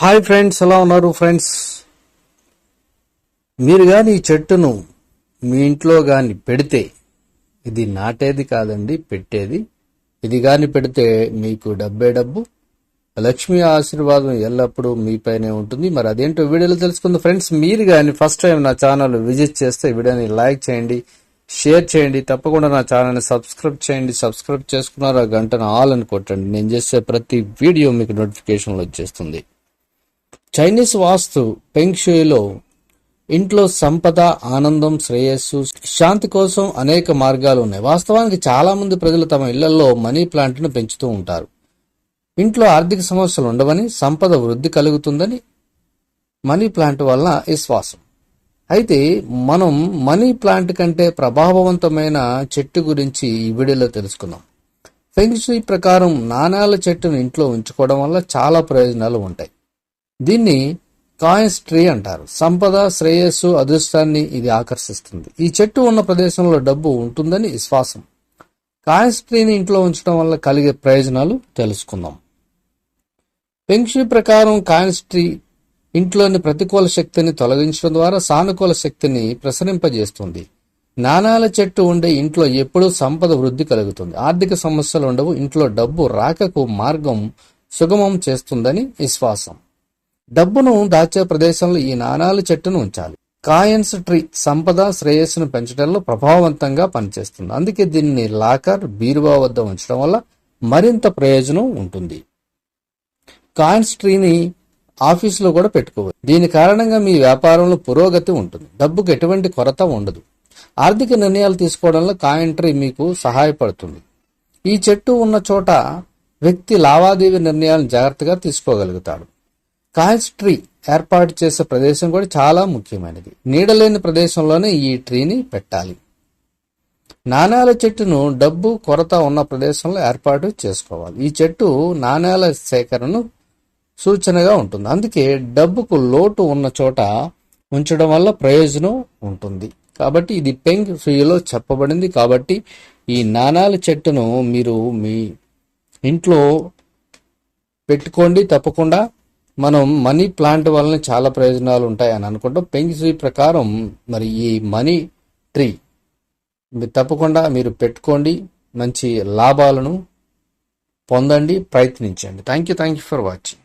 Hi friends ఎలా ఉన్నారు friends? మీరు కానీ ఈ చెట్టును మీ ఇంట్లో కానీ పెడితే ఇది నాటేది కాదండి పెట్టేది. ఇది కానీ పెడితే మీకు డబ్బే డబ్బు. లక్ష్మీ ఆశీర్వాదం ఎల్లప్పుడూ మీపైనే ఉంటుంది. మరి అదేంటో వీడియోలో తెలుసుకుందాం. ఫ్రెండ్స్ మీరు కానీ ఫస్ట్ టైం నా ఛానల్ విజిట్ చేస్తే వీడియోని లైక్ చేయండి. షేర్ చేయండి. తప్పకుండా నా ఛానల్ని సబ్స్క్రైబ్ చేయండి. సబ్స్క్రైబ్ చేసుకున్నారు ఆ గంటను ఆల్ అని కొట్టండి. నేను చేసే ప్రతి వీడియో మీకు నోటిఫికేషన్లు వచ్చేస్తుంది. చైనీస్ వాస్తు పెంక్షుయిలో ఇంట్లో సంపద ఆనందం శ్రేయస్సు శాంతి కోసం అనేక మార్గాలు ఉన్నాయి. వాస్తవానికి చాలా మంది ప్రజలు తమ ఇళ్ళలో మనీ ప్లాంట్ను పెంచుతూ ఉంటారు. ఇంట్లో ఆర్థిక సమస్యలు ఉండవని సంపద వృద్ధి కలుగుతుందని మనీ ప్లాంట్ వలన విశ్వాసం. అయితే మనం మనీ ప్లాంట్ కంటే ప్రభావవంతమైన చెట్టు గురించి ఈ వీడియోలో తెలుసుకుందాం. ఫెంగ్షుయి ప్రకారం నాణాల చెట్టును ఇంట్లో ఉంచుకోవడం వల్ల చాలా ప్రయోజనాలు ఉంటాయి. దీన్ని కాయిన్స్ ట్రీ అంటారు. సంపద శ్రేయస్సు అదృష్టాన్ని ఇది ఆకర్షిస్తుంది. ఈ చెట్టు ఉన్న ప్రదేశంలో డబ్బు ఉంటుందని విశ్వాసం. కాయిన్స్ ట్రీని ఇంట్లో ఉంచడం వల్ల కలిగే ప్రయోజనాలు తెలుసుకుందాం. పెంక్షి ప్రకారం కాయిన్స్ ట్రీ ఇంట్లోని ప్రతికూల శక్తిని తొలగించడం ద్వారా సానుకూల శక్తిని ప్రసరింపజేస్తుంది. నాణాల చెట్టు ఉండే ఇంట్లో ఎప్పుడూ సంపద వృద్ధి కలుగుతుంది. ఆర్థిక సమస్యలు ఉండవు. ఇంట్లో డబ్బు రాకకు మార్గం సుగమం చేస్తుందని విశ్వాసం. డబ్బును దాచే ప్రదేశంలో ఈ నాణాల చెట్టును ఉంచాలి. కాయన్స్ ట్రీ సంపద శ్రేయస్సును పెంచడంలో ప్రభావవంతంగా పనిచేస్తుంది. అందుకే దీన్ని లాకర్ బీరువా వద్ద ఉంచడం వల్ల మరింత ప్రయోజనం ఉంటుంది. కాయిన్స్ ట్రీని ఆఫీసులో కూడా పెట్టుకోవచ్చు దీని కారణంగా మీ వ్యాపారంలో పురోగతి ఉంటుంది. డబ్బుకు ఎటువంటి కొరత ఉండదు. ఆర్థిక నిర్ణయాలు తీసుకోవడంలో కాయిన్ ట్రీ మీకు సహాయపడుతుంది. ఈ చెట్టు ఉన్న చోట వ్యక్తి లావాదేవీ నిర్ణయాలను జాగ్రత్తగా తీసుకోగలుగుతాడు. కాయిన్స్ ట్రీ ఏర్పాటు చేసే ప్రదేశం కూడా చాలా ముఖ్యమైనది. నీడలేని ప్రదేశంలోనే ఈ ట్రీని పెట్టాలి. నాణేల చెట్టును డబ్బు కొరత ఉన్న ప్రదేశంలో ఏర్పాటు చేసుకోవాలి. ఈ చెట్టు నాణేల సేకరణను సూచనగా ఉంటుంది. అందుకే డబ్బుకు లోటు ఉన్న చోట ఉంచడం వల్ల ప్రయోజనం ఉంటుంది. కాబట్టి ఇది పెంగ్ ఫ్రీలో చెప్పబడింది. కాబట్టి ఈ నాణాల చెట్టును మీరు మీ ఇంట్లో పెట్టుకోండి తప్పకుండా. మనం మనీ ప్లాంట్ వలన చాలా ప్రయోజనాలు ఉంటాయి అని అనుకుంటాం. ఫ్రీ ప్రకారం మరి ఈ మనీ ట్రీ మీరు తప్పకుండా మీరు పెట్టుకోండి. మంచి లాభాలను పొందండి ప్రయత్నించండి. Thank you thank you for watching